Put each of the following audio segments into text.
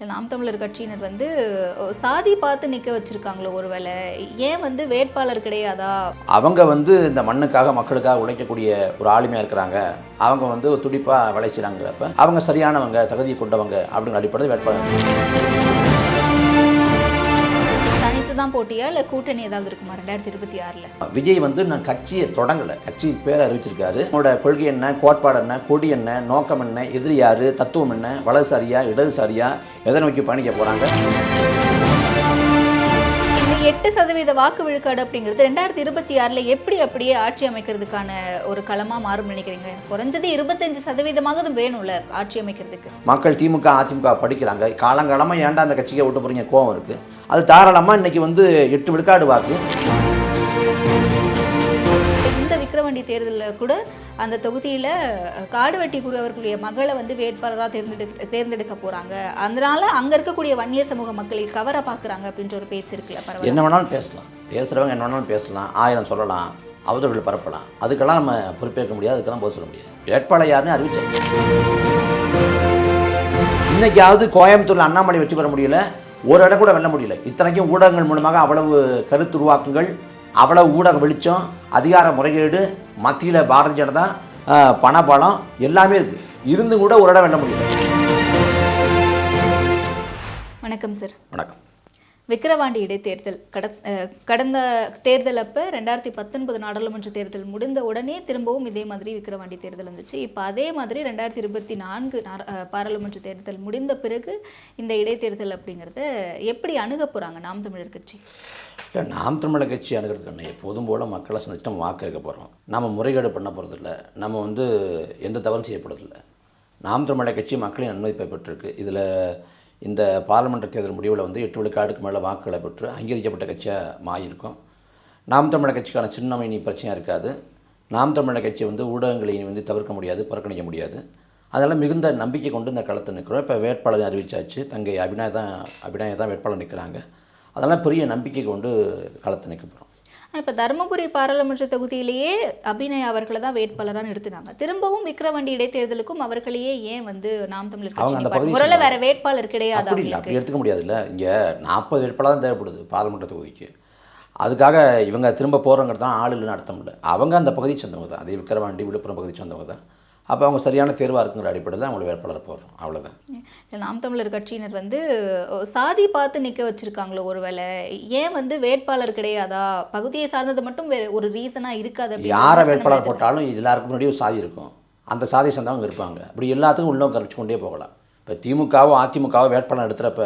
நாம் தமிழர் கட்சியினர் வந்து சாதி பார்த்து நிற்க வச்சுருக்காங்களோ ஒருவேளை? ஏன் வந்து வேட்பாளர் கிடையாதா? அவங்க வந்து இந்த மண்ணுக்காக மக்களுக்காக உழைக்கக்கூடிய ஒரு ஆளுமையாக இருக்கிறாங்க. அவங்க வந்து துடிப்பாக விளைச்சிறாங்கிறப்ப அவங்க சரியானவங்க தகுதி கொண்டவங்க அப்படிங்கிற அடிப்படையில் வேட்பாளர். தனித்து தான் போட்டியா இல்லை கூட்டணி ஏதாவது இருக்குமா ரெண்டாயிரத்தி இருபத்தி ஆறில்? விஜய் வந்து நான் கட்சியை தொடங்கலை. கட்சி பேர் அறிவிச்சிருக்காரு. உங்களோட கொள்கை என்ன? கோட்பாடு என்ன? கொடி என்ன? நோக்கம் என்ன? எதிரி யாரு? தத்துவம் என்ன? வலதுசாரியா இடதுசாரியா எதை நோக்கி பயணிக்க போகிறாங்க எட்டு சதவீத வாக்கு விழுக்காடு அப்படிங்கிறது ரெண்டாயிரத்தி இருபத்தி ஆறில் எப்படி அப்படியே ஆட்சி அமைக்கிறதுக்கான ஒரு களமாக மாறும் நினைக்கிறீங்க? குறைஞ்சது இருபத்தஞ்சு சதவீதமாக அது வேணும்ல ஆட்சி அமைக்கிறதுக்கு. மக்கள் திமுக அதிமுக படிக்கிறாங்க. காலங்காலமாக ஏன்டா அந்த கட்சியை விட்டு போகிறீங்க கோவம் இருக்குது அது தாராளமாக இன்னைக்கு வந்து எட்டு விழுக்காடு வாக்கு. விக்கிரவாண்டி தேர்தலில் கூட அந்த தொகுதியில் காடுவெட்டி குரு அவர்களுடைய மகளை வந்து வேட்பாளராக தேர்ந்தெடுக்க தேர்ந்தெடுக்க போகிறாங்க அதனால் அங்கே இருக்கக்கூடிய வன்னியர் சமூக மக்களை கவர பார்க்குறாங்க அப்படின்ற ஒரு பேச்சு இருக்குல்ல பரவாயில்ல என்ன வேணாலும் பேசலாம். பேசுகிறவங்க என்ன வேணாலும் பேசலாம். ஆயிரம் சொல்லலாம். அவதூறுகள் பரப்பலாம். அதுக்கெல்லாம் நம்ம பொறுப்பேற்க முடியாது. அதுக்கெல்லாம் போக சொல்ல முடியாது. வேட்பாளர் யாருன்னு அறிவிச்சாங்க இன்றைக்காவது கோயம்புத்தூரில் அண்ணாமலை வெற்றி பெற முடியல. ஒரு இடம் கூட வெல்ல முடியல. இத்தனைக்கும் ஊடகங்கள் மூலமாக அவ்வளவு கருத்துருவாக்கங்கள் அவ்வளவு ஊடக வெளிச்சம் அதிகார முறைகேடு மத்தியில் பாரதிய ஜனதா பணபலம் எல்லாமே இருக்குது இருந்தும் கூட ஒரு இடம் வெல்ல முடியல. வணக்கம் சார் வணக்கம். விக்கிரவாண்டி இடைத்தேர்தல். கட கடந்த தேர்தல் அப்போ ரெண்டாயிரத்தி பத்தொன்பது நாடாளுமன்ற தேர்தல் முடிந்த உடனே திரும்பவும் இதே மாதிரி விக்கிரவாண்டி தேர்தல் வந்துச்சு. இப்போ அதே மாதிரி ரெண்டாயிரத்தி இருபத்தி நான்கு பாராளுமன்ற தேர்தல் முடிந்த பிறகு இந்த இடைத்தேர்தல் அப்படிங்கிறத எப்படி அணுக போகிறாங்க நாம் தமிழர் கட்சி? இல்லை நாம் தமிழர் கட்சி அணுகிறதுக்கு எப்போதும் போல் மக்களை சந்திச்சு நம்ம வாக்கு கேட்க போகிறோம் நம்ம முறைகேடு பண்ண போகிறதில்ல நம்ம வந்து எந்த தவறும் செய்யப்படுறதில்லை நாம் தமிழர் கட்சி மக்களின் அனுமதிப்பை பெற்றிருக்கு. இதில் இந்த பாராளுமன்ற தேர்தல் முடிவில் வந்து எட்டு விழுக்காடுக்கு மேலே வாக்குகளை பெற்று அங்கீகரிக்கப்பட்ட கட்சியாக மாறியிருக்கும் நாம் தமிழர் கட்சிக்கான சின்னம் இனி பிரச்சனையாக இருக்காது. நாம் தமிழர் கட்சி வந்து ஊடகங்களை இனி வந்து தவிர்க்க முடியாது புறக்கணிக்க முடியாது. அதெல்லாம் மிகுந்த நம்பிக்கை கொண்டு இந்த களத்தை நிற்கிறோம். இப்போ வேட்பாளர் அறிவிச்சாச்சு. தங்கை அபிநயா தான் அபிநயா தான் வேட்பாளர் நிற்கிறாங்க. அதெல்லாம் பெரிய நம்பிக்கை கொண்டு களத்தில் நிற்க போகிறோம் இப்போ தருமபுரி பாராளுமன்ற தொகுதியிலேயே அபிநய் அவர்களை தான் வேட்பாளராக நிறுத்தினாங்க. திரும்பவும் விக்கிரவாண்டி இடைத்தேர்தலுக்கும் அவர்களையே ஏன் வந்து நாம் தமிழர் கட்சி ஒருவேளை வேற வேட்பாளர் கிடையாது அப்படி இல்லை. அப்படி எடுத்துக்க முடியாதுல்ல. இங்கே நாற்பது வேட்பாளர் தான் தேவைப்படுது பாராளுமன்ற தொகுதிக்கு. அதுக்காக இவங்க திரும்ப போகிறவங்கிறது தான் ஆள் இல்லைன்னு அர்த்தம் இல்லை. அவங்க அந்த பகுதியை சேர்ந்தவங்க தான். அதே விக்கிரவாண்டி விழுப்புரம் பகுதியை சேர்ந்தவங்க தான். அப்போ அவங்க சரியான தேர்வாக இருக்குங்கிற அடிப்படையில் தான் அவங்களை வேட்பாளர் போடுறோம். அவ்வளோதான் நாம் தமிழர் கட்சியினர் வந்து சாதி பார்த்து நிற்க வச்சிருக்காங்களோ ஒருவேளை ஏன் வந்து வேட்பாளர் கிடையாதா? பகுதியை சார்ந்தது மட்டும் வேற ஒரு ரீசனா இருக்காது யாரை வேட்பாளர். போட்டாலும் எல்லாருக்கும் முன்னாடி ஒரு சாதி இருக்கும். அந்த சாதியை சேர்ந்தவங்க இருப்பாங்க. அப்படி எல்லாத்துக்கும் உள்ளே கரைச்சு கொண்டே போகலாம். இப்போ திமுகவோ அதிமுகவோ வேட்பாளர் எடுத்துகிறப்ப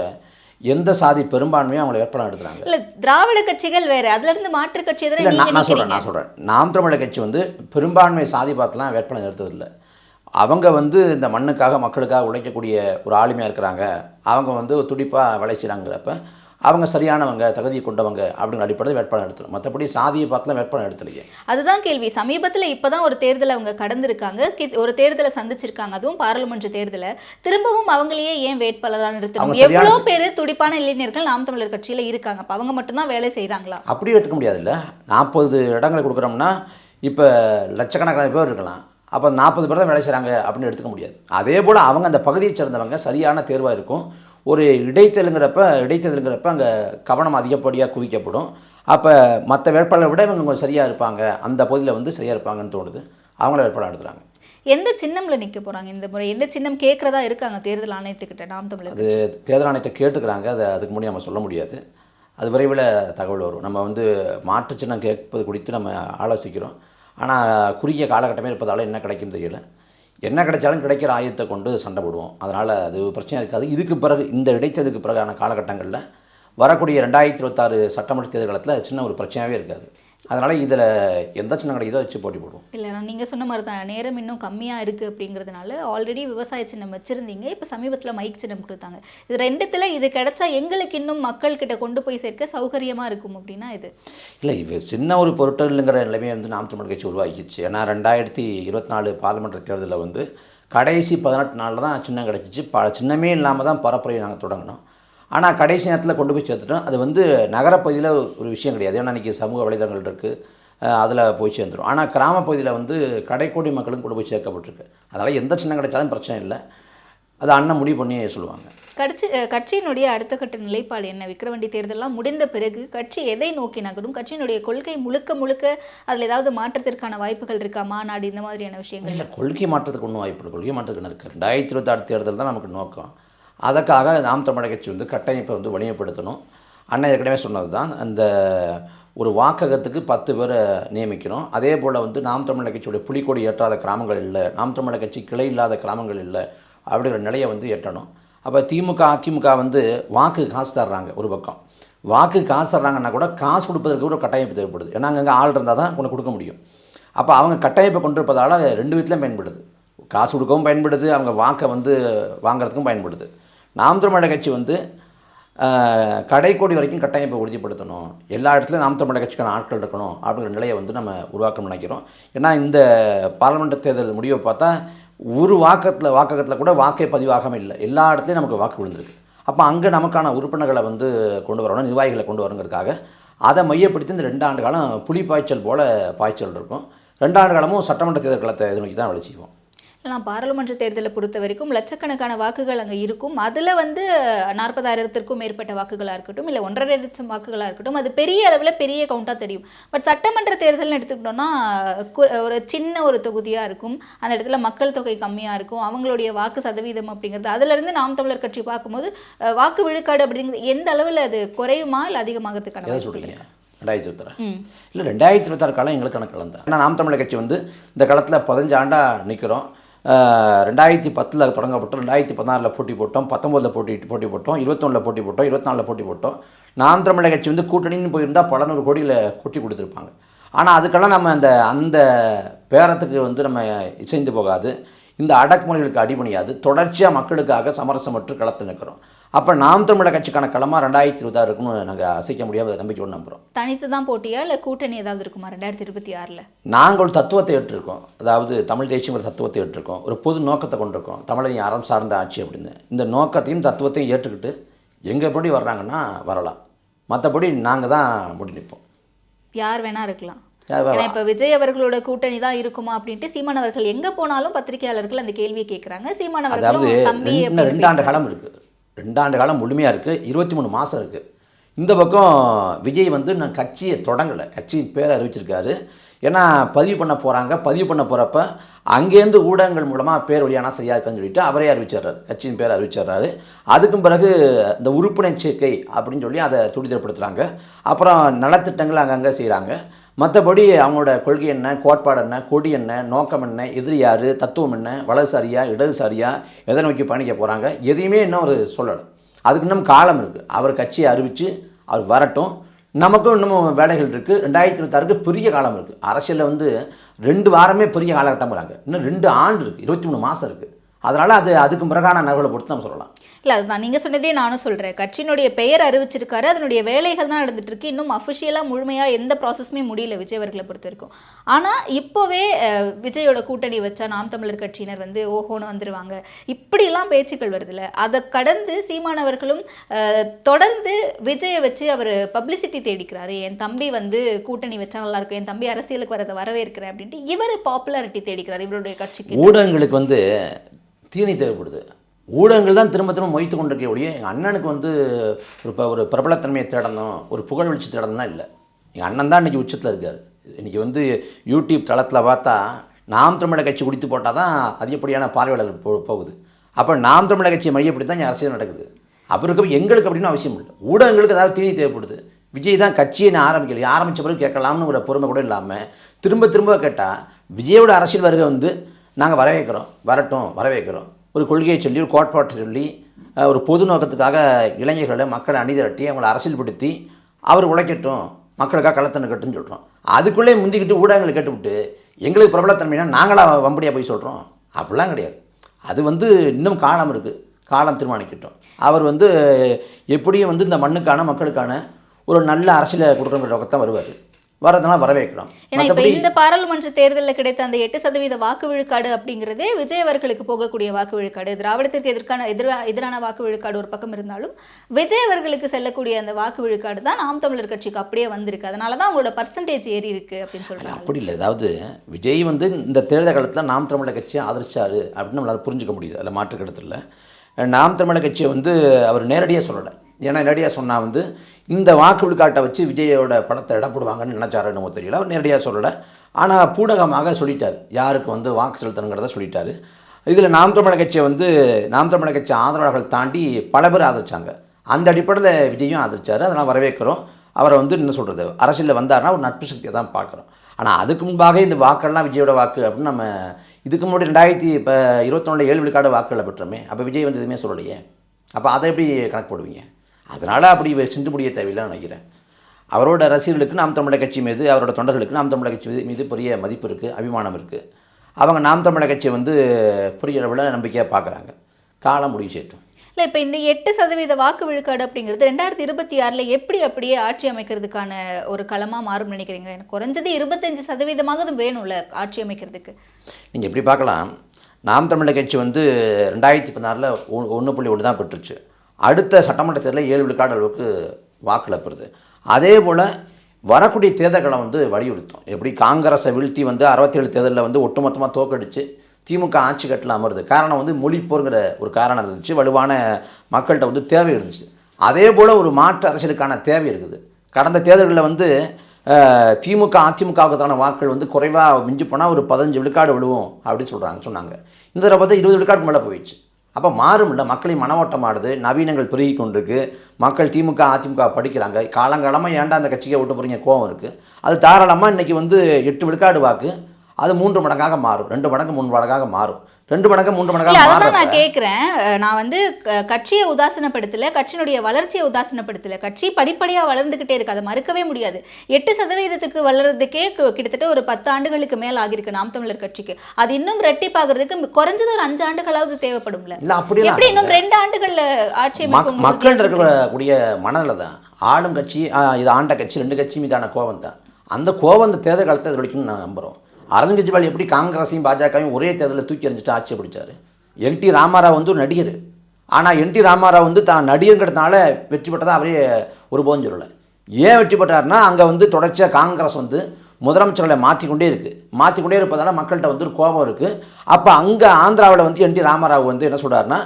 எந்த சாதி பெரும்பான்மையும் அவங்களை வேட்பாளர் எடுத்துறாங்க இல்ல திராவிட கட்சிகள் வேற. அதுல இருந்து மாற்று கட்சி நான் சொல்கிறேன். நான் சொல்கிறேன் நாம் தமிழர் கட்சி வந்து பெரும்பான்மை சாதி பார்த்துலாம் வேட்பாளர் எடுத்ததில்லை அவங்க வந்து இந்த மண்ணுக்காக மக்களுக்காக உழைக்கக்கூடிய ஒரு ஆளுமையாக இருக்கிறாங்க. அவங்க வந்து துடிப்பாக விளைச்சிறாங்கிறப்ப அவங்க சரியானவங்க தகுதி கொண்டவங்க அப்படிங்கிற அடிப்படையில் வேட்பாளர் எடுத்துரும் மற்றபடி சாதியை பார்த்துலாம் வேட்பாளர் எடுத்துலையே அதுதான் கேள்வி. சமீபத்துல இப்பதான் ஒரு தேர்தலை அவங்க கடந்திருக்காங்க. ஒரு தேர்தலை சந்திச்சிருக்காங்க. அதுவும் பாராளுமன்ற தேர்தலை. திரும்பவும் அவங்களையே ஏன் வேட்பாளராக நிறுத்தணும்? எவ்வளவு பேர் துடிப்பான இளைஞர்கள் நாம் தமிழர் கட்சியில இருக்காங்க. அப்ப அவங்க மட்டும்தான் வேலை செய்றாங்களா? அப்படி எடுத்துக்க முடியாதுல்ல. நாற்பது இடங்களை கொடுக்குறோம்னா இப்போ லட்சக்கணக்கான பேர் இருக்கலாம். அப்போ நாற்பது பேர் தான் வேலை செய்கிறாங்க அப்படின்னு எடுத்துக்க முடியாது. அதே போல் அவங்க அந்த பகுதியை சேர்ந்தவங்க சரியான தேர்வாக இருக்கும். ஒரு இடைத்தேர்தலுங்கிறப்ப இடைத்தேர்தலுங்கிறப்ப அங்கே கவனம் அதிகப்படியாக குவிக்கப்படும். அப்போ மற்ற வேட்பாளரை விட இவங்க சரியாக இருப்பாங்க. அந்த பகுதியில் வந்து சரியாக இருப்பாங்கன்னு தோணுது. அவங்கள வேட்பாளர் எடுத்துறாங்க எந்த சின்னம்ல நிக்க போறாங்க இந்த முறை? எந்த சின்னம் கேட்கறதா இருக்காங்க தேர்தல் ஆணையத்துக்கிட்ட நாம் தமிழர் அது தேர்தல் ஆணையத்தை கேட்டுக்கிறாங்க. அதை அதுக்கு முன்னாடி நம்ம சொல்ல முடியாது. அது விரைவில் தகவல் வரும். நம்ம வந்து மாற்றுச் சின்னம் கேட்பது குறித்து நம்ம ஆலோசிக்கிறோம். ஆனால் குறுகிய காலகட்டமே இருப்பதால் என்ன கிடைக்கும் தெரியல. என்ன கிடைச்சாலும் கிடைக்கிற ஆயத்தை கொண்டு சண்டை போடுவோம். அதனால் அது பிரச்சனை இருக்காது. இதுக்கு பிறகு இந்த இடைத்ததுக்கு பிறகான காலகட்டங்களில் வரக்கூடிய ரெண்டாயிரத்தி இருபத்தாறு சட்டமன்ற தேர்தல் காலத்தில் சின்ன ஒரு பிரச்சனையாகவே இருக்காது. அதனால் இதில் எந்த சின்னம் கிடைக்குதோ வச்சு போட்டி போடுவோம். இல்லை நான் நீங்கள் சொன்ன மாதிரி தான். நேரம் இன்னும் கம்மியாக இருக்குது அப்படிங்கிறதுனால ஆல்ரெடி விவசாய சின்னம் வச்சுருந்தீங்க. இப்போ சமீபத்தில் மைக் சின்னம் கொடுத்தாங்க. இது ரெண்டுத்தில் இது கிடைச்சா எங்களுக்கு இன்னும் மக்கள்கிட்ட கொண்டு போய் சேர்க்க சௌகரியமாக இருக்கும் அப்படின்னா இது. இல்லை இது சின்ன ஒரு பொருட்கள்ங்கிற நிலைமையை வந்து நாம் தமிழ் கட்சி உருவாக்கிச்சு. ஏன்னா ரெண்டாயிரத்தி இருபத்தி நாலு பார்லிமெண்ட் தேர்தலில் வந்து கடைசி பதினெட்டு நாளில் தான் சின்னம் கிடச்சிச்சு. ப சின்னமே இல்லாமல் தான் பரப்புரையை நாங்கள் தொடங்கினோம். ஆனால் கடைசி நேரத்தில் கொண்டு போய் சேர்த்துட்டோம். அது வந்து நகரப்பகுதியில் ஒரு விஷயம் கிடையாது. ஏன்னா இன்றைக்கி சமூக வலைதளங்கள் இருக்குது அதில் போய் சேர்ந்துடும் ஆனால் கிராமப்பகுதியில் வந்து கடைக்கோடி மக்களும் கொண்டு போய் சேர்க்கப்பட்டிருக்கு. அதனால் எந்த சின்னம் கிடைச்சாலும் பிரச்சனை இல்லை. அதை அண்ணன் முடிவு பண்ணி சொல்லுவாங்க. கட்சி கட்சியினுடைய அடுத்த கட்ட நிலைப்பாடு என்ன? விக்கிரவாண்டி தேர்தல்லாம் முடிந்த பிறகு கட்சி எதை நோக்கி நகரும்? கட்சியினுடைய கொள்கை முழுக்க முழுக்க அதில் ஏதாவது மாற்றத்திற்கான வாய்ப்புகள் இருக்கா? மாநாடு இந்த மாதிரியான விஷயங்கள்? இல்லை கொள்கை மாற்றத்துக்கு ஒன்றும் வாய்ப்பு இல்லை. கொள்கை மாற்றத்துக்கு இருக்குது ரெண்டாயிரத்தி இருபத்தாறு தேர்தல் தான் நமக்கு நோக்கம். அதற்காக நாம் தமிழர் கட்சி வந்து கட்டமைப்பை வந்து வலிமைப்படுத்தணும். அண்ணன் ஏற்கனவே சொன்னது தான் அந்த ஒரு வாக்ககத்துக்கு பத்து பேரை நியமிக்கணும். அதே போல் வந்து நாம் தமிழர் கட்சியுடைய புலிக்கொடி ஏற்றாத கிராமங்கள் இல்லை நாம் தமிழர் கட்சி கிளை இல்லாத கிராமங்கள் இல்லை அப்படிங்கிற நிலையை வந்து எட்டணும். அப்போ திமுக அதிமுக வந்து வாக்கு காசு தர்றாங்க ஒரு பக்கம். வாக்கு காசு தர்றாங்கன்னா கூட காசு கொடுப்பதற்கு ஒரு கட்டமைப்பு தேவைப்படுது. ஏன்னா அங்கே ஆள் இருந்தால் தான் கொண்டு கொடுக்க முடியும். அப்போ அவங்க கட்டமைப்பை கொண்டு இருப்பதால் ரெண்டு விதத்துலையும் பயன்படுது. காசு கொடுக்கவும் பயன்படுது. அவங்க வாக்கை வந்து வாங்குறதுக்கும் பயன்படுது. நாம் தமிழர் கட்சி வந்து கடைக்கோடி வரைக்கும் கட்டமைப்பை உறுதிப்படுத்தணும். எல்லா இடத்துலையும் நாம் தமிழர் கட்சிக்கான ஆட்கள் இருக்கணும் அப்படிங்கிற நிலையை வந்து நம்ம உருவாக்கம் நினைக்கிறோம். ஏன்னா இந்த பாராளுமன்ற தேர்தல் முடிவை பார்த்தா ஒரு வாக்கத்தில் வாக்ககத்தில் கூட வாக்கே பதிவாகாமல் இல்லை. எல்லா இடத்துலையும் நமக்கு வாக்கு விழுந்திருக்கு. அப்போ அங்கே நமக்கான உறுப்பினர்களை வந்து கொண்டு வரணும் நிர்வாகிகளை கொண்டு வரணுங்கிறதுக்காக. அதை மையப்படுத்தி இந்த ரெண்டு ஆண்டு காலம் புலி பாய்ச்சல் போல் பாய்ச்சல் இருக்கும். ரெண்டாண்டு காலமும் சட்டமன்ற தேர்தல் களத்தை இது நோக்கி தான் வேலை நான் பாராளுமன்ற தேர்தலை பொறுத்த வரைக்கும் லட்சக்கணக்கான வாக்குகள் அங்கே இருக்கும். அதில் வந்து நாற்பதாயிரத்திற்கும் மேற்பட்ட வாக்குகளாக இருக்கட்டும் இல்லை ஒன்றரை லட்சம் வாக்குகளாக இருக்கட்டும் அது பெரிய அளவில் பெரிய கவுண்டாக தெரியும். பட் சட்டமன்ற தேர்தல்னு எடுத்துக்கிட்டோம்னா ஒரு சின்ன ஒரு தொகுதியாக இருக்கும். அந்த இடத்துல மக்கள் தொகை கம்மியாக இருக்கும். அவங்களுடைய வாக்கு சதவீதம் அப்படிங்கிறது அதிலிருந்து நாம் தமிழர் கட்சி பார்க்கும்போது வாக்கு விழுக்காடு அப்படிங்கிறது எந்த அளவில் அது குறையுமா இல்லை அதிகமாகிறதுக்கான சொல்கிறீங்க ரெண்டாயிரத்தி இருபத்தாறு இல்லை ரெண்டாயிரத்தி இருபத்தாறு காலம் எங்களுக்கான காலம் தான். ஏன்னா நாம் தமிழர் கட்சி வந்து இந்த காலத்தில் பதினஞ்சு ஆண்டாக நிற்கிறோம் ரெண்டாயிரத்தி பத்தில் தொடங்கப்பட்டோம் ரெண்டாயிரத்தி பதினாறில் போட்டி போட்டோம் பத்தொம்போதில் போட்டி போட்டி போட்டோம் இருபத்தொன்னில் போட்டி போட்டோம் இருபத்தினாலில் போட்டி போட்டோம். நாம் தமிழக கட்சி வந்து கூட்டணின்னு போயிருந்தால் பல நூறு கோடியில் கொட்டி கொடுத்துருப்பாங்க. ஆனால் அதுக்கெல்லாம் நம்ம அந்த அந்த பேரத்துக்கு வந்து நம்ம இசைந்து போகாது. இந்த அடக்குமுறைகளுக்கு அடிபணியாது. தொடர்ச்சியாக மக்களுக்காக சமரசமற்று களத்தில் நிற்கிறோம். அப்போ நாம் தமிழர் கட்சிக்கான களமாக ரெண்டாயிரத்தி இருபத்தாறு இருக்குன்னு நாங்கள் அசைக்க முடியாத நம்பிக்கையோடு நம்புகிறோம் தனித்து தான் போட்டியா இல்லை கூட்டணி ஏதாவது இருக்குமா ரெண்டாயிரத்தி இருபத்தி ஆறில்? நாங்கள் தத்துவத்தை ஏற்றிருக்கோம். அதாவது தமிழ் தேசியம் ஒரு தத்துவத்தை ஏற்றிருக்கோம். ஒரு பொது நோக்கத்தை கொண்டிருக்கோம். தமிழை அறம் சார்ந்த ஆட்சி அப்படின்னு. இந்த நோக்கத்தையும் தத்துவத்தையும் ஏற்றுக்கிட்டு எங்கே எப்படி வர்றாங்கன்னா வரலாம். மற்றபடி நாங்கள் தான் முடி நிற்போம் யார் வேணா இருக்கலாம். இப்ப விஜய் அவர்களோட கூட்டணி தான் இருக்குமா அப்படின்ட்டு சீமான் அவர்கள் எங்க போனாலும் பத்திரிகையாளர்கள் அந்த கேள்வியை கேட்கறாங்க சீமான் அதாவது அவர்களும் தம்பி ரெண்டு- இன்னும் ரெண்டு ஆண்டு காலம் இருக்குது ரெண்டாண்டு காலம் முழுமையாக இருக்குது இருபத்தி மூணு மாதம் இருக்குது இந்த பக்கம் விஜய் வந்து நான் கட்சியை தொடங்கலை. கட்சியின் பேரை அறிவிச்சிருக்காரு. ஏன்னா பதிவு பண்ண போகிறாங்க பதிவு பண்ண போகிறப்ப அங்கேருந்து ஊடகங்கள் மூலமாக பேர் வழியானா சரியாக இருக்குன்னு சொல்லிட்டு அவரே அறிவிச்சிடுறாரு. கட்சியின் பேர் அறிவிச்சிடுறாரு. அதுக்கும் பிறகு இந்த உறுப்பினர் சேர்க்கை அப்படின்னு சொல்லி அதை துடிதரப்படுத்துகிறாங்க அப்புறம் நலத்திட்டங்கள் அங்கங்கே செய்கிறாங்க மற்றபடி அவங்களோட கொள்கை என்ன கோட்பாடு என்ன கொடி என்ன நோக்கம் என்ன எதிரி யார் தத்துவம் என்ன வலதுசாரியா இடதுசாரியா எதை நோக்கி பயணிக்க போகிறாங்க எதையுமே இன்னும் அவர் சொல்லலை. அதுக்கு இன்னும் காலம் இருக்குது அவர் கட்சியை அறிவித்து அவர் வரட்டும். நமக்கும் இன்னமும் வேலைகள் இருக்குது ரெண்டாயிரத்தி இருபத்தாறுக்கு பெரிய காலம் இருக்குது அரசியலில் வந்து ரெண்டு வாரமே பெரிய காலகட்டம்ங்கிறாங்க இன்னும் ரெண்டு ஆண்டு இருக்குது இருபத்தி மூணு மாதம் இருக்குது அதனால் அது அதுக்கு பிறகான நகர்களை பொறுத்து நம்ம சொல்லலாம். இல்லை அதுதான் நீங்கள் சொன்னதே நானும் சொல்கிறேன் கட்சியினுடைய பெயர் அறிவிச்சிருக்காரு. அதனுடைய வேலைகள் தான் நடந்துட்டு இருக்கு. இன்னும் அஃபிஷியலாக முழுமையாக எந்த ப்ராசஸுமே முடியல விஜய் அவர்களை பொறுத்த வரைக்கும். ஆனால் இப்போவே விஜயோட கூட்டணி வச்சா நாம் தமிழர் கட்சியினர் வந்து ஓஹோன்னு வந்துருவாங்க. இப்படிலாம் பேச்சுக்கள் வருதுல்ல. அதை கடந்து சீமானவர்களும் தொடர்ந்து விஜயை வச்சு அவர் பப்ளிசிட்டி தேடிக்கிறாரு. என் தம்பி வந்து கூட்டணி வச்சா நல்லா இருக்கும். என் தம்பி அரசியலுக்கு வரதை வரவேற்கிறேன் அப்படின்ட்டு இவர் பாப்புலாரிட்டி தேடிக்கிறார் இவருடைய கட்சிக்கு. ஊடகங்களுக்கு வந்து தீனி தேவைப்படுது. ஊடகங்கள் தான் திரும்ப திரும்ப மொய்த்து கொண்டிருக்க ஒழிய எங்கள் அண்ணனுக்கு வந்து ஒரு இப்போ ஒரு பிரபலத்தன்மையை தேடணும் ஒரு புகழ் வெளிச்சி தேடணும்லாம் இல்லை. எங்கள் அண்ணன் தான் இன்றைக்கி உச்சத்தில் இருக்கார். இன்றைக்கி வந்து யூடியூப் தளத்தில் பார்த்தா நாம் தமிழக கட்சி குடித்து போட்டால் தான் அதிகப்படியான பார்வையாளர்கள் போ போகுது. அப்போ நாம் தமிழக கட்சியை மையப்படி தான் என் அரசியல் நடக்குது. அவருக்கு எங்களுக்கு அப்படின்னு அவசியம் இல்லை. ஊடகங்களுக்கு ஏதாவது தீனி தேவைப்படுது. விஜய் தான் கட்சியை நான் ஆரம்பிக்கலையே ஆரம்பித்த பிறகு கேட்கலாம்னு ஒரு பொறுமை கூட இல்லாமல் திரும்ப திரும்ப கேட்டால் விஜயோட அரசியல் வருகை வந்து நாங்கள் வரவேற்கிறோம் வரட்டும் வரவேற்கிறோம். ஒரு கொள்கையை சொல்லி ஒரு கோட்பாட்டை சொல்லி ஒரு பொது நோக்கத்துக்காக இளைஞர்களை மக்களை அணிதிரட்டி அவங்களை அரசியல்படுத்தி அவர் உழைக்கட்டும் மக்களுக்காக களத்தை சொல்கிறோம் அதுக்குள்ளே முந்திக்கிட்டு ஊடகங்களை கேட்டுவிட்டு எங்களுக்கு பிரபலத்தன்மைனா நாங்களாக வம்படியாக போய் சொல்கிறோம் அப்படிலாம் கிடையாது. அது வந்து இன்னும் காலம் இருக்குது காலம் தீர்மானிக்கட்டும். அவர் வந்து எப்படியும் வந்து இந்த மண்ணுக்கான மக்களுக்கான ஒரு நல்ல அரசியலை கொடுக்குறவங்க நோக்கத்தான் வருவார். வரதுனால வரவேற்கிறோம். ஏன்னா இப்ப இந்த பாராளுமன்ற தேர்தலில் கிடைத்த அந்த எட்டு சதவீத வாக்கு விழுக்காடு அப்படிங்கிறதே விஜய் அவர்களுக்கு போகக்கூடிய வாக்கு விழுக்காடு திராவிடத்திற்கு எதிர்க்கான எதிரா எதிரான வாக்கு விழுக்காடு ஒரு பக்கம் இருந்தாலும் விஜய் அவர்களுக்கு செல்லக்கூடிய அந்த வாக்கு விழுக்காடு தான் நாம் தமிழர் கட்சிக்கு அப்படியே வந்திருக்கு. அதனால தான் அவங்களோட பர்சன்டேஜ் ஏறி இருக்கு அப்படின்னு சொல்றாங்க. அப்படி இல்லை. அதாவது விஜய் வந்து இந்த தேர்தல் காலத்தில் நாம் தமிழர் கட்சியை ஆதரிச்சாரு அப்படின்னு நம்மளால் புரிஞ்சுக்க முடியுது. அதில் மாற்று கருத்து இல்லை. நாம் தமிழர் கட்சியை வந்து அவர் நேரடியாக சொல்லலை. ஏன்னா நேரடியாக சொன்னால் வந்து இந்த வாக்கு விழுக்காட்டை வச்சு விஜயோட படத்தை இடப்படுவாங்கன்னு நினச்சாரு என்னமோ தெரியல. அவர் நேரடியாக சொல்லலை. ஆனால் பூடகமாக சொல்லிட்டார். யாருக்கு வந்து வாக்கு செலுத்தணுங்கிறத சொல்லிட்டார். இதில் நாம் தமிழர் கட்சியை வந்து நாம் தமிழர் கட்சி ஆதரவாளர்கள் தாண்டி பல பேர் ஆதரிச்சாங்க. அந்த அடிப்படையில் விஜயும் ஆதரிச்சார். அதெல்லாம் வரவேற்கிறோம். அவரை வந்து என்ன சொல்கிறது அரசியலில் வந்தாருன்னா ஒரு நட்பு சக்தியை தான் பார்க்குறோம். ஆனால் அதுக்கு முன்பாக இந்த வாக்கெல்லாம் விஜயோட வாக்கு அப்படின்னு நம்ம இதுக்கு முன்னாடி ரெண்டாயிரத்தி இப்போ இருபத்தொன்னில் ஏழு விழுக்காடு வாக்குகளை பெற்றோமே. அப்போ விஜய் வந்து எதுவுமே சொல்லலையே. அப்போ அதை எப்படி கணக்கு போடுவீங்க? அதனால் அப்படி சென்று முடிய தேவையில்லைன்னு நினைக்கிறேன். அவரோட ரசிகர்களுக்கு நாம் தமிழர் கட்சி மீது அவரோட தொண்டர்களுக்கு நாம் தமிழர் கட்சி மீது- மீது பெரிய மதிப்பு இருக்குது அபிமானம் இருக்குது அவங்க நாம் தமிழர் கட்சியை வந்து பெரிய அளவில் நம்பிக்கையாக பார்க்குறாங்க. காலம் முடிவு செய்யட்டும் இல்லை இப்போ இந்த எட்டு சதவீத வாக்கு விழுக்காடு அப்படிங்கிறது ரெண்டாயிரத்தி இருபத்தி ஆறில் எப்படி அப்படியே ஆட்சி அமைக்கிறதுக்கான ஒரு களமாக மாறும்னு நினைக்கிறீங்க? எனக்கு குறைஞ்சது இருபத்தஞ்சு சதவீதமாக அது வேணும்ல ஆட்சி அமைக்கிறதுக்கு. நீங்கள் எப்படி பார்க்கலாம்? நாம் தமிழர் கட்சி வந்து ரெண்டாயிரத்தி பதினாறில் ஒன்று புள்ளி ஒன்று தான் பெற்றுச்சு. அடுத்த சட்டமன்ற தேர்தலில் ஏழு விழுக்காடு அளவுக்கு வாக்கில் பெறுது அதே போல் வரக்கூடிய தேர்தல்களை வந்து வலியுறுத்தும். எப்படி காங்கிரஸை வீழ்த்தி வந்து அறுபத்தேழு தேர்தலில் வந்து ஒட்டுமொத்தமாக தோக்கடிச்சு திமுக ஆட்சி கட்டில் அமருது. காரணம் வந்து மொழிப்போருங்கிற ஒரு காரணம் இருந்துச்சு. வலுவான மக்கள்கிட்ட வந்து தேவை இருந்துச்சு. அதே போல் ஒரு மாற்று அரசியலுக்கான தேவை இருக்குது. கடந்த தேர்தல்களில் வந்து திமுக அதிமுகவுக்கான வாக்குகள் வந்து குறைவாக மிஞ்சி போனால் ஒரு பதினஞ்சு விழுக்காடு விழுவும் அப்படின்னு சொல்கிறாங்க சொன்னாங்க. இந்த தடவை பார்த்தா இருபது விழுக்காடு மேலே போயிடுச்சு. அப்போ மாறும்ல மக்களின் மனவோட்டம் ஆடுது நவீனங்கள் பெருகி கொண்டிருக்கு. மக்கள் திமுக அதிமுக படிக்கிறாங்க. காலங்காலமாக ஏன்டா அந்த கட்சிக்கு விட்டு போகிறீங்க கோவம் இருக்குது அது தாராளமாக இன்றைக்கி வந்து எட்டு விழுக்காடு வாக்கு. அது மூன்று மடங்காக மாறும். ரெண்டு மடங்கு மூணு மடங்காக மாறும். ரெண்டு மடங்கு மூன்று மடங்காக அதான் மாறும் நான் கேட்குறேன் நான் வந்து கட்சியை உதாசீனப்படுத்தல கட்சியினுடைய வளர்ச்சியை உதாசீனப்படுத்தல. கட்சி படிப்படியா வளர்ந்துகிட்டே இருக்கு. அதை மறுக்கவே முடியாது. எட்டு சதவீதத்துக்கு வளர்றதுக்கே கிட்டத்தட்ட ஒரு பத்து ஆண்டுகளுக்கு மேல் ஆகியிருக்கு நாம் தமிழர் கட்சிக்கு. அது இன்னும் ரெட்டிப்பாகிறதுக்கு குறைஞ்சது ஒரு அஞ்சு ஆண்டுகளாவது தேவைப்படும்ல. இல்லை அப்படிலாம் எப்படி இன்னும் ரெண்டு ஆண்டுகள்ல ஆட்சி மக்கள்? இருக்கக்கூடிய மனதில் தான். ஆளும் கட்சி இது ஆண்ட கட்சி ரெண்டு கட்சி மீதான கோபம் தான் அந்த கோபம் இந்த தேர்தல் காலத்தை எதிரொலிக்கும்னு நான் நம்புகிறோம் அரவிந்த் கெஜ்ரிவால் எப்படி காங்கிரஸையும் பாஜகவையும் ஒரே தேர்தலில் தூக்கி எறிஞ்சிட்டு ஆட்சி பிடிச்சார்? என் டி ராமாராவ் வந்து ஒரு நடிகர். ஆனால் என் டி ராமாராவ் வந்து தான் நடிகருங்கிறதுனால வெற்றி பெற்றதாக அவரே ஒருபோதும் சொல்லலை. ஏன் வெற்றி பெற்றாருன்னா அங்கே வந்து தொடர்ச்சியாக காங்கிரஸ் வந்து முதலமைச்சர்களை மாற்றிக்கொண்டே இருக்குது மாற்றிக்கொண்டே இருப்பதால் மக்கள்கிட்ட வந்து ஒரு கோபம் இருக்குது அப்போ அங்கே ஆந்திராவில் வந்து என் டி ராமராவ் வந்து என்ன சொல்கிறாருன்னா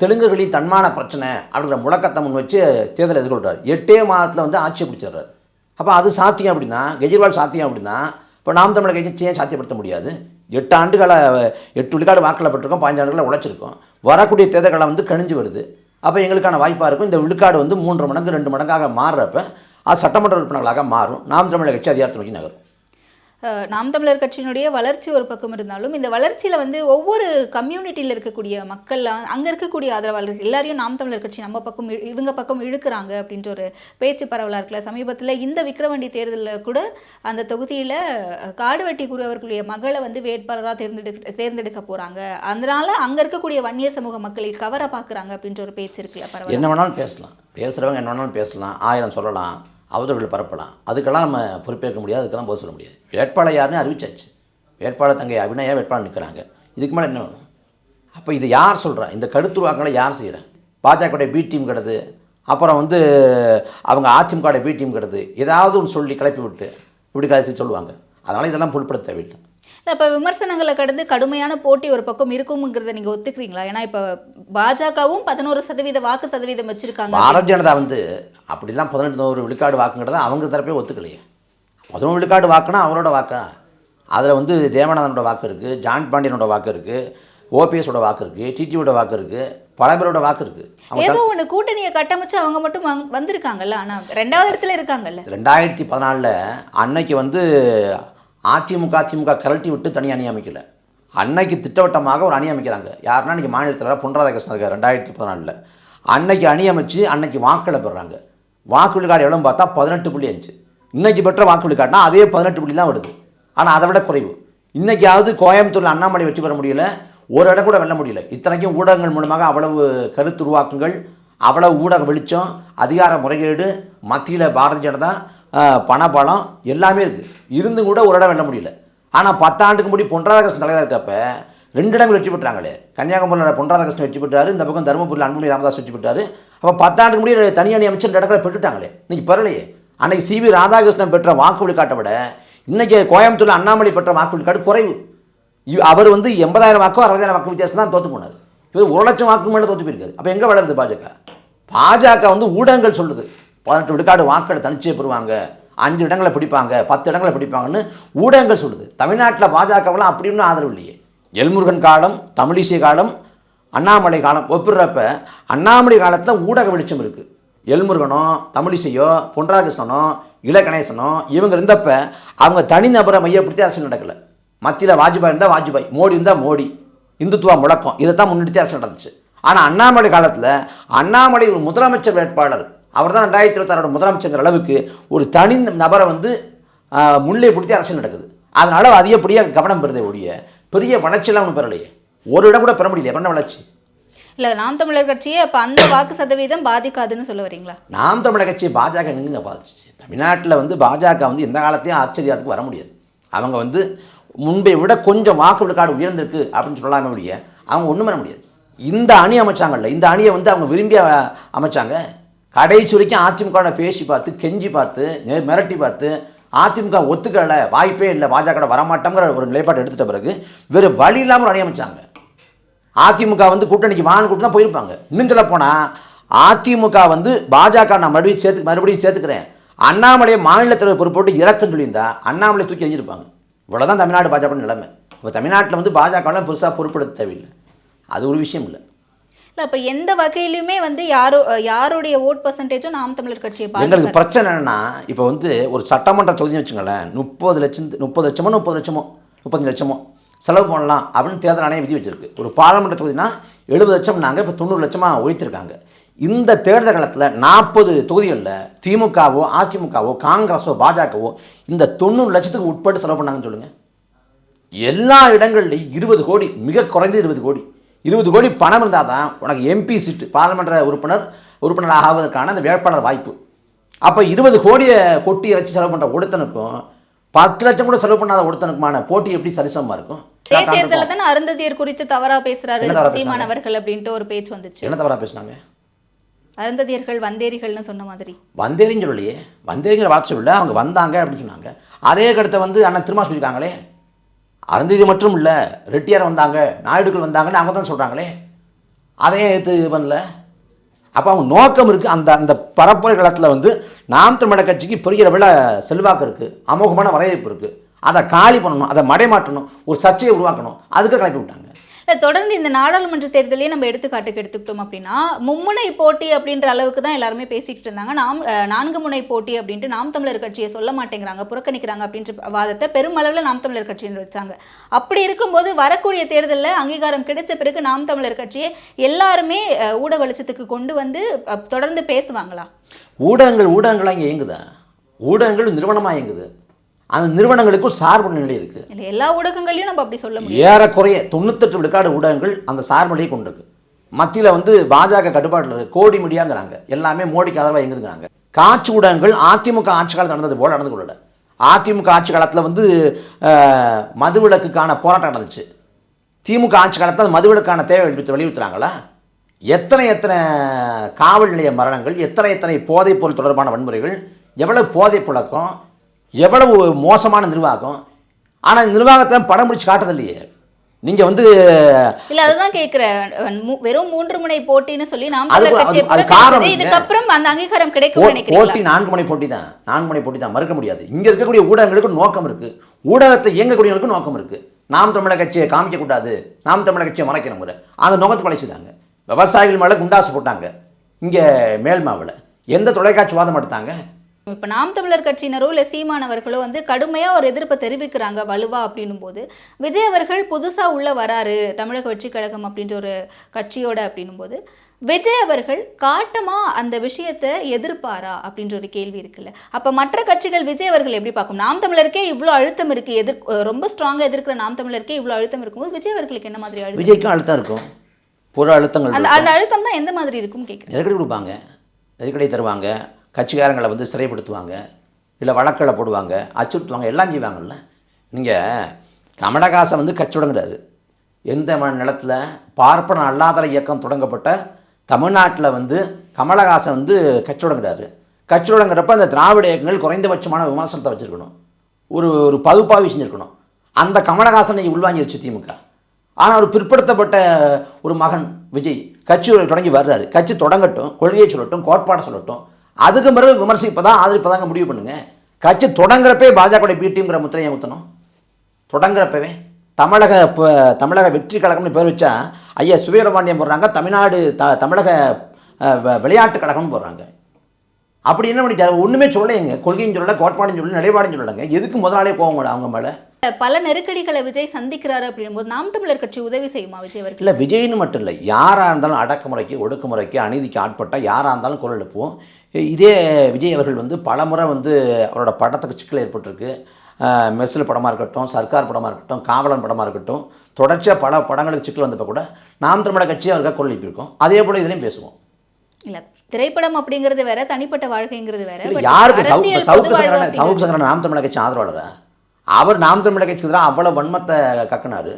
தெலுங்குகளின் தன்மான பிரச்சனை அப்படிங்கிற முழக்கத்தை முன் வச்சு தேர்தலை எதிர்கொள்கிறார் எட்டே மாதத்தில் வந்து ஆட்சியை பிடிச்சிடுறாரு. அப்போ அது சாத்தியம் அப்படின்னா கெஜ்ரிவால் சாத்தியம் அப்படின்னா இப்போ நாம் தமிழர் கட்சி ஏன் சாத்தியப்படுத்த முடியாது. எட்டு ஆண்டுகளை எட்டு விழுக்காடு வாக்கில் பெற்றிருக்கோம் பதினஞ்சு ஆண்டுகளை உழைச்சிருக்கோம். வரக்கூடிய தேர்தல்களை வந்து கணிஞ்சு வருது. அப்போ எங்களுக்கான வாய்ப்பாக இருக்கும். இந்த விழுக்காடு வந்து மூன்று மடங்கு ரெண்டு மடங்காக மாறுறப்ப அது சட்டமன்ற உறுப்பினர்களாக மாறும். நாம் தமிழர் கட்சி அதிகாரத்தை நோக்கி நகரும். நாம் தமிழர் கட்சியினுடைய வளர்ச்சி ஒரு பக்கம் இருந்தாலும் இந்த வளர்ச்சியில வந்து ஒவ்வொரு கம்யூனிட்டியில் இருக்கக்கூடிய மக்கள் அங்கே அங்க இருக்கக்கூடிய ஆதரவாளர்கள் எல்லாரையும் நாம் தமிழர் கட்சி நம்ம பக்கம் இவங்க பக்கம் இழுக்கிறாங்க அப்படின்ற ஒரு பேச்சு பரவலா இருக்கல சமீபத்துல இந்த விக்கிரவாண்டி தேர்தலில் கூட அந்த தொகுதியில காடுவெட்டி குரு அவர்களுடைய மகளை வந்து வேட்பாளராக தேர்ந்தெடுக்க தேர்ந்தெடுக்க போறாங்க. அதனால அங்க இருக்கக்கூடிய வன்னியர் சமூக மக்களை கவர பாக்குறாங்க அப்படின்ற ஒரு பேச்சு இருக்குல்ல பரவாயில்ல என்ன வேணாலும் பேசலாம். பேசுகிறவங்க என்ன வேணாலும் பேசலாம். ஆயிரம் சொல்லலாம். அவதூறுகள் பரப்பலாம். அதுக்கெல்லாம் நம்ம பொறுப்பேற்க முடியாது அதுக்கெல்லாம் பதில் சொல்ல முடியாது. வேட்பாளர் யாருன்னு அறிவிச்சாச்சு. வேட்பாளர் தங்கை அபிநயா வேட்பாளர் நிற்கிறாங்க இதுக்கு மேலே என்ன வேணும்? அப்போ இது யார் சொல்கிறா இந்த கருத்துருவாக்கங்களை யார் செய்கிறேன் பாஜகவுடைய பி டீம் கிடது. அப்புறம் வந்து அவங்க அதிமுகவுடைய பி டீம் கிடது. ஏதாவது ஒன்று சொல்லி கிளப்பி விட்டு இப்படி கலசி சொல்லுவாங்க. அதனால் இதெல்லாம் பொருட்படுத்த தேவையில்லை இல்ல, இப்ப விமர்சனங்களை கடந்து கடுமையான போட்டி ஒரு பக்கம் இருக்கும்ங்கிறத நீங்க ஒத்துக்கிறீங்களா? ஏன்னா இப்ப பாஜகவும் பதினோரு சதவீத வாக்கு சதவீதம் வச்சிருக்காங்க. பாரதிய ஜனதா வந்து அப்படிலாம் பதினெட்டு நூறு விழுக்காடு வாக்குங்கிறத அவங்க தரப்பே ஒத்துக்கலையே. பதினொன்று விழுக்காடு வாக்குனா அவரோட வாக்கா? அதில் வந்து தேவநாதனோட வாக்கு இருக்குது ஜான் பாண்டியனோட வாக்கு இருக்குது ஓபிஎஸோட வாக்கு இருக்குது டிடியோட வாக்கு இருக்குது பல பேரோட வாக்கு இருக்குது ஏதோ ஒண்ணு கூட்டணியை கட்டமைச்சு அவங்க மட்டும் வந்- வந்திருக்காங்கல்ல ஆனா ரெண்டாவது இடத்துல இருக்காங்கல்ல. ரெண்டாயிரத்தி பதினாலில் அன்னைக்கு வந்து அதிமுக அதிமுக கழட்டி விட்டு தனி அணி அமைக்கல. அன்னைக்கு திட்டவட்டமாக ஒரு அணி அமைக்கிறாங்க. யாருன்னா இன்றைக்கி மாநிலத்தில் பொன் ராதாகிருஷ்ணன் இருக்கார் ரெண்டாயிரத்தி பதினாலில். அன்னைக்கு அணி அமைச்சு அன்னைக்கு வாக்களை பெறுறாங்க வாக்கு விழுக்காடு எவ்வளோன்னு பார்த்தா பதினெட்டு புள்ளி அஞ்சு. இன்றைக்கி பெற்ற வாக்கு விழுக்காடுனா அதே பதினெட்டு புள்ளி தான் வருது. ஆனால் அதை விட குறைவு. இன்றைக்காவது கோயம்புத்தூரில் அண்ணாமலை வெற்றி பெற முடியல. ஒரு இடம் கூட வெல்ல முடியல. இத்தனைக்கும் ஊடகங்கள் மூலமாக அவ்வளவு கருத்துருவாக்கங்கள் அவ்வளவு ஊடக வெளிச்சம் அதிகார முறைகேடு மத்தியில் பாரதிய ஜனதா பணபலம் எல்லாமே இருக்குது இருந்தும் கூட ஒரு இடம் வெல்ல முடியல. ஆனால் பத்தாண்டுக்கு முடி பொன்ராதாகிருஷ்ணன் தலைவராக இருக்கப்ப ரெண்டு இடங்கள் வெற்றி பெற்றாங்களே. கன்னியாகுமரியில் பொன்ராதாகிருஷ்ணன் வெற்றி பெற்றாரு இந்த பக்கம் தருமபுரியில் அன்புமணி ராமதாஸ் வெற்றி பெற்றாரு. அப்போ பத்தாண்டுக்கு முடி தனி அணி அமைச்சர் ரெண்டு இடங்களை பெற்றுட்டாங்களே. இன்னைக்கு பெறலையே. அன்னைக்கு சிவி ராதாகிருஷ்ணன் பெற்ற வாக்கு விழுக்காட்டை விட இன்றைக்கி கோயம்புத்தூரில் அண்ணாமலை பெற்ற வாக்கு விழுக்காடு குறைவு. அவர் வந்து எண்பதாயிரம் வாக்கு அறுபதாயிரம் வாக்கு வித்தியாசம் தான் தோற்று போனார். இவர் ஒரு லட்சம் வாக்கு மேலே தோற்று போயிருக்காரு. அப்போ எங்கே வளருது பாஜக? பாஜக வந்து ஊடகங்கள் சொல்லுது. பதினெட்டு விழுக்காடு வாக்களை தனிச்சே பெறுவாங்க. அஞ்சு இடங்களை பிடிப்பாங்க பத்து இடங்களை பிடிப்பாங்கன்னு ஊடகங்கள் சொல்லுது. தமிழ்நாட்டில் பாஜகவெல்லாம் அப்படி ஒன்றும் ஆதரவு இல்லையே. எல்முருகன் காலம் தமிழிசை காலம் அண்ணாமலை காலம் ஒப்பிடுறப்ப அண்ணாமலை காலத்தில் ஊடக வெளிச்சம் இருக்குது எல்முருகனோ தமிழிசையோ பொன்ராகிருஷ்ணனோ இளகணேசனோ இவங்க இருந்தப்ப அவங்க தனிநபரை மையப்படுத்தி அரசியல் நடக்கலை. மத்தியில் வாஜ்பாய் இருந்தால் வாஜ்பாய் மோடி இருந்தால் மோடி. இந்துத்துவா முழக்கம். இதை தான் முன்னிறுத்தி அரசியல் நடந்துச்சு. ஆனால் அண்ணாமலை காலத்தில் அண்ணாமலை ஒரு முதலமைச்சர் வேட்பாளர். அவர் தான் ரெண்டாயிரத்தி இருபத்தாறோட முதலமைச்சர் அளவுக்கு ஒரு தனி நபரை வந்து முன்னிலை பிடித்தி அரசியல் நடக்குது. அதனால அதிகப்படியாக கவனம் பெறுதே ஒழிய பெரிய வளர்ச்சியெல்லாம் ஒன்றும் பெறலையே. ஒரு இடம் கூட பெற முடியல என்ன வளர்ச்சி? இல்ல நாம் தமிழர் கட்சியே அப்ப அந்த வாக்கு சதவீதம் பாதிக்காதுன்னு சொல்ல வரீங்களா? நாம் தமிழர் கட்சி பாஜக எங்கெங்க பாதிச்சிச்சு? தமிழ்நாட்டில் வந்து பாஜக வந்து எந்த காலத்தையும் ஆச்சரியத்துக்கு வர முடியாது. அவங்க வந்து முன்பை விட கொஞ்சம் வாக்கு விழுக்காடு உயர்ந்திருக்கு அப்படின்னு சொல்லலாமே ஒழிய அவங்க ஒன்றும் பண்ண முடியாது. இந்த அணி அமைச்சாங்கல்ல இந்த அணியை வந்து அவங்க விரும்பி அமைச்சாங்க. கடைசி வரைக்கும் அதிமுக பேசி பார்த்து கெஞ்சி பார்த்து மிரட்டி பார்த்து அதிமுக ஒத்துக்கலை வாய்ப்பே இல்லை பாஜக வரமாட்டோங்கிற ஒரு நிலைப்பாடு எடுத்துட்ட பிறகு வேறு வழி இல்லாமல் ஒரு அணியமைச்சாங்க. அதிமுக வந்து கூட்டணிக்கு வான் கூட்டு தான் போயிருப்பாங்க. இன்னும் சொல்ல போனால் அதிமுக வந்து பாஜக நான் மறுபடியும் சேர்த்து மறுபடியும் சேர்த்துக்கிறேன். அண்ணாமலையை மாநில தலைவர் பொறுப்போட்டு இறக்குன்னு சொல்லியிருந்தா அண்ணாமலை தூக்கி எறிஞ்சிருப்பாங்க. இவ்வளோதான் தமிழ்நாடு பாஜக நிலைமை. இப்போ தமிழ்நாட்டில் வந்து பாஜகலாம் பெருசாக பொறுப்பெடுத்த தேவையில்லை. அது ஒரு விஷயம் இல்லை. இல்லை இப்போ எந்த வகையிலுமே வந்து யாரோ யாருடைய ஓட் பர்சன்டேஜும் நாம் தமிழர் கட்சியை எங்களுக்கு பிரச்சனை என்னன்னா இப்போ வந்து ஒரு சட்டமன்ற தொகுதி வச்சுங்களேன் முப்பது லட்சம் முப்பது லட்சமோ முப்பது லட்சமோ முப்பத்தஞ்சு லட்சமோ செலவு பண்ணலாம் அப்படின்னு தேர்தல் ஆணையம் விதி வச்சிருக்கு. ஒரு பாராளுமன்ற தொகுதினா எழுபது லட்சம் நாங்கள் இப்போ தொண்ணூறு லட்சமாக உயர்த்திருக்காங்க இந்த தேர்தல் காலத்தில் நாற்பது தொகுதிகளில் திமுகவோ அதிமுகவோ காங்கிரஸோ பாஜகவோ இந்த தொண்ணூறு லட்சத்துக்கு உட்பட்டு செலவு பண்ணாங்கன்னு சொல்லுங்கள் எல்லா இடங்கள்லையும் இருபது கோடி மிக குறைந்தது இருபது கோடி. இருபது கோடி பணம் இருந்தால் தான் உனக்கு எம்பி சீட்டு பாராளுமன்ற உறுப்பினர் உறுப்பினர் ஆவதற்கான அந்த வேட்பாளர் வாய்ப்பு. அப்போ இருபது கோடியை கொட்டி இறைச்சி செலவு பண்ணுற ஒருத்தனுக்கும் பத்து லட்சம் கூட செலவு பண்ணாத ஒருத்தனுக்குமான போட்டி எப்படி சரிசமமாக இருக்கும்? இதே தேர்தல தானே அருந்ததியர் குறித்து தவறா பேசுறாரு தவறா சீமான் அவர்கள் அப்படின்ட்டு ஒரு பேச்சு வந்துச்சு. என்ன தவறாக பேசுனாங்க? அருந்ததியர்கள் வந்தேரிகள்னு சொன்ன மாதிரி. வந்தேரின்னு சொல்லலையே. வந்தேரிங்கிற வார்த்தை சொல்லல அவங்க வந்தாங்க அப்படின்னு சொன்னாங்க. அதே கருத்தை வந்து அண்ணன் திரும்ப சொல்லியிருக்காங்களே. அருந்ததி மட்டும் இல்லை ரெட்டியார் வந்தாங்க நாயுடுக்கள் வந்தாங்கன்னு அவங்க தான் சொல்கிறாங்களே அதையும் எடுத்து இது பண்ணல. அப்போ அவங்க நோக்கம் இருக்குது அந்த அந்த பரப்புரை களத்தில் வந்து நாம் தமிழக கட்சிக்கு பெரிய அளவில் செல்வாக்கு இருக்குது அமோகமான வரவேற்பு இருக்குது அதை காலி பண்ணணும் அதை மடைமாற்றணும் ஒரு சர்ச்சையை உருவாக்கணும். அதுக்கு கிளப்பி விட்டாங்க. தொடர்ந்து இந்த நாடாளுமன்ற தேர்தலையே நம்ம எடுத்துக்காட்டுக்கு எடுத்துக்கிட்டோம் அப்படின்னா மும்முனை போட்டி அப்படின்ற அளவுக்கு தான் எல்லாருமே பேசிக்கிட்டு இருந்தாங்க. நாம் அஹ், நான்கு முனை போட்டி அப்படின்ட்டு நாம் தமிழர் கட்சியை சொல்ல மாட்டேங்கிறாங்க புறக்கணிக்கிறாங்க அப்படின்ற வாதத்தை பெருமளவில் நாம் தமிழர் கட்சின்னு வச்சாங்க. அப்படி இருக்கும்போது வரக்கூடிய தேர்தலில் அங்கீகாரம் கிடைச்ச பிறகு நாம் தமிழர் கட்சியை எல்லாருமே ஊட வெளிச்சத்துக்கு கொண்டு வந்து தொடர்ந்து பேசுவாங்களா? ஊடகங்கள் ஊடகங்களாக இங்கே இயங்குதா? ஊடகங்கள் நிறுவனமாக இயங்குது. அந்த நிறுவனங்களுக்கும் சார்பு நிலை இருக்குது. எல்லா ஊடகங்களையும் நம்ம அப்படி சொல்ல முடியும் ஏறக்குறைய தொண்ணூத்தெட்டு விழுக்காடு ஊடகங்கள் அந்த சார்புநிலையை கொண்டிருக்கு. மத்தியில் வந்து பாஜக கட்டுப்பாட்டில் இருக்கு. கோடி மீடியாங்கிறாங்க. எல்லாமே மோடிக்கு ஆதரவாக எங்குதுங்கிறாங்க காட்சி ஊடகங்கள் அதிமுக ஆட்சி காலத்தில் நடந்தது போல நடந்து கொள்ளல. அதிமுக ஆட்சி காலத்தில் வந்து மதுவிலக்குக்கான போராட்டம் நடந்துச்சு. திமுக ஆட்சி காலத்தில் மதுவிலக்கான தேவை வலியுறுத்து- வலியுறுத்துறாங்களா? எத்தனை எத்தனை காவல் நிலைய மரணங்கள் எத்தனை எத்தனை போதைப் பொருள் தொடர்பான வன்முறைகள் எவ்வளவு போதைப் புழக்கம் எவ்வளவு மோசமான நிர்வாகம்? ஆனால் நிர்வாகத்தை படம் பிடிச்சி காட்டுறதில்லையே நீங்கள் வந்து இல்ல அதுதான் கேக்குறேன். வெறும் மூன்று முனை போட்டின்னு சொல்லி நாம் இதுக்கப்புறம் அந்த அங்கீகாரம் கிடைக்கும் போட்டி நான்கு மணி போட்டி தான். நான்கு மணி போட்டி தான். மறுக்க முடியாது. இங்கே இருக்கக்கூடிய ஊடகங்களுக்கு நோக்கம் இருக்குது ஊடகத்தை இயங்கக்கூடியவங்களுக்கு நோக்கம் இருக்குது நாம் தமிழர் கட்சியை காமிக்கக்கூடாது நாம் தமிழர் கட்சியை மறைக்கணும் முறை அந்த நோக்கத்தை பழிச்சுட்டாங்க விவசாயிகள் மேலே குண்டாசு போட்டாங்க. இங்கே மேல்மாவில். எந்த தொலைக்காட்சி வாதம் எடுத்தாங்க? இப்ப நாம் தமிழர் கட்சியினரோ இல்ல சீமானவர்களோ வந்து கடுமையா ஒரு எதிர்ப்பை தெரிவிக்கிறாங்க வலுவா அப்படின்னும் போது விஜய் அவர்கள் புதுசா உள்ள வராரு தமிழக வெற்றி கழகம் அப்படின்ற ஒரு கட்சியோட அப்படின்னும் போது விஜய் அவர்கள் காட்டமா அந்த விஷயத்தை எதிர்ப்பாரா அப்படின்ற ஒரு கேள்வி இருக்குல்ல. அப்ப மற்ற கட்சிகள் விஜய் அவர்கள் எப்படி பார்க்கும்? நாம் தமிழருக்கே இவ்வளோ அழுத்தம் இருக்கு எதிர் ரொம்ப ஸ்ட்ராங்கா எதிர்க்கிற நாம் தமிழருக்கே இவ்வளோ அழுத்தம் இருக்கும்போது விஜய் அவர்களுக்கு என்ன மாதிரி அழுத்தம்? விஜய்க்கும் அழுத்தம் இருக்கும். புற அழுத்தங்கள். அந்த அழுத்தம் தான் எந்த மாதிரி இருக்கும் கேட்குறேன் நெருக்கடி கொடுப்பாங்க நெருக்கடி தருவாங்க. கட்சிக்காரங்களை வந்து சிறைப்படுத்துவாங்க இல்லை வழக்களை போடுவாங்க அச்சுறுத்துவாங்க எல்லாம் செய்வாங்கல்ல. நீங்கள் கமலஹாசன் வந்து கட்சி தொடங்குறாரு எந்த நிலத்தில் பார்ப்பன அல்லாதர இயக்கம் தொடங்கப்பட்ட தமிழ்நாட்டில் வந்து கமலஹாசன் வந்து கட்சி தொடங்குறாரு கட்சி தொடங்குறப்ப அந்த திராவிட இயக்கங்கள் குறைந்தபட்சமான விமர்சனத்தை வச்சுருக்கணும். ஒரு ஒரு பகுப்பாய்வு செஞ்சுருக்கணும். அந்த கமலஹாசனை உள்வாங்கி வச்சு திமுக. ஆனால் ஒரு பிற்படுத்தப்பட்ட ஒரு மகன் விஜய் கட்சி தொடங்கி வர்றாரு. கட்சி தொடங்கட்டும் கொள்கையை சொல்லட்டும் கோட்பாடை சொல்லட்டும் அதுக்கு பிறகு விமர்சிப்பதான் ஆதரிப்பதாங்க முடிவு பண்ணுங்க. கட்சி தொடங்குறப்பே பாஜக பி டீம்ங்கிற முத்திரையை ஊற்றணும் தொடங்குறப்பவே தமிழக இப்போ தமிழக வெற்றி கழகம்னு பேர் வச்சா ஐயா சுவீரபாண்டியம் போடுறாங்க தமிழ்நாடு த தமிழக வ- விளையாட்டு கழகம்னு போடுறாங்க. அப்படி என்ன பண்ணிட்டாரு? ஒன்றுமே சொல்லலைங்க. கொள்கையும் சொல்லலை கோட்பாடும் சொல்லலை நிலைப்பாடும் சொல்லலைங்க. எதுக்கு முதலாளே போவாங்க அவங்க மேலே? பல நெருக்கடிகளை விஜய் சந்திக்கிறாரு அப்படின்னும் போது நாம் தமிழர் கட்சி உதவி செய்யுமா விஜய் அவர்கள் இல்லை விஜய்னு மட்டும் இல்லை யாராக இருந்தாலும் அடக்குமுறைக்கு ஒடுக்குமுறைக்கு அநீதிக்கு ஆட்பட்டால் யாராக இருந்தாலும் குரல் எழுப்புவோம். இதே விஜய் அவர்கள் வந்து பலமுறை வந்து அவரோட படத்துக்கு சிக்கல் ஏற்பட்டிருக்கு. மெர்சல் படமாக இருக்கட்டும் சர்க்கார் படமாக இருக்கட்டும் காவலன் படமாக இருக்கட்டும் தொடர்ச்சியாக பல படங்களுக்கு சிக்கல் வந்தப்போ கூட நாம் தமிழக கட்சி அவருக்காக குரல் எழுப்பியிருக்கோம். அதே போல் இதுலேயும் பேசுவோம். இல்ல திரைப்படம் அப்படிங்கிறது வேற தனிப்பட்ட வாழ்க்கைங்கிறது வேற யாருக்கு? சவுக்கு சங்கரன் சவுக்கு சங்கரன் நாம் தமிழக கட்சி ஆதரவாளரா? அவர் நாம் தமிழக கட்சிக்கு அவ்வளோ வன்மத்தை கக்குனாரு.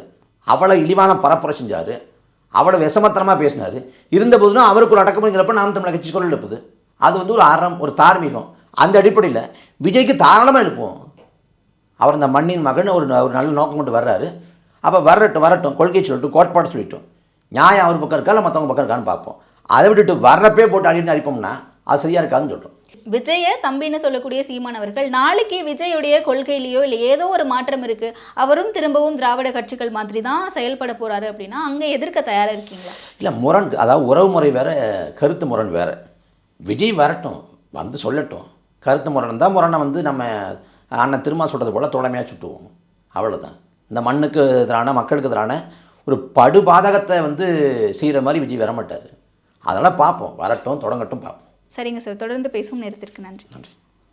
அவ்வளோ இழிவான பரப்புரை செஞ்சார். அவ்வளோ விஷமத்தனமாக பேசினார். இருந்தபோதுனா அவருக்கு ஒரு அடக்கமுங்கிறப்ப நாம் தமிழக கட்சி குரல் எழுப்புது. அது வந்து ஒரு அறம் ஒரு தார்மீகம். அந்த அடிப்படையில் விஜய்க்கு தாராளமாக எழுப்புவோம். அவர் இந்த மண்ணின் மகன் ஒரு ஒரு நல்ல நோக்கம் கொண்டு வர்றாரு. அப்போ வரட்டும் வரட்டும் கொள்கை சொல்லட்டும் கோட்பாடு சொல்லிட்டோம். நியாயம் அவர் பக்கம் இருக்கா இல்லை மற்றவங்க பக்கம் இருக்கான்னு பார்ப்போம். அதை விட்டுட்டு வர்றப்பே போட்டு அடிட்டு அடிப்போம்னா அது சரியாக இருக்காதுன்னு சொல்கிறோம் விஜய தம்பின்னு சொல்லக்கூடிய சீமான் அவர்கள் நாளைக்கு விஜயுடைய கொள்கையிலேயோ இல்லை ஏதோ ஒரு மாற்றம் இருக்கு. அவரும் திரும்பவும் திராவிட கட்சிகள் மாதிரி தான் செயல்பட போறாரு அப்படின்னா அங்கே எதிர்க்க தயாராக இருக்கீங்களா? இல்லை முரண் அதாவது உறவு முறை வேற கருத்து முரண் வேற. விஜய் வரட்டும் வந்து சொல்லட்டும். கருத்து முரண் தான் முரணை வந்து நம்ம அண்ணன் திரும்ப சொல்கிறது போல் தோழமையாக சுட்டுவோம். அவ்வளோதான் இந்த மண்ணுக்கு எதிரான மக்களுக்கு எதிரான ஒரு படுபாதகத்தை வந்து செய்கிற மாதிரி விஜய் வர மாட்டார் அதனால் பார்ப்போம். வரட்டும் தொடங்கட்டும் பார்ப்போம். சரிங்க சார். தொடர்ந்து பேசும் நேரத்திற்கு நன்றி. நன்றி.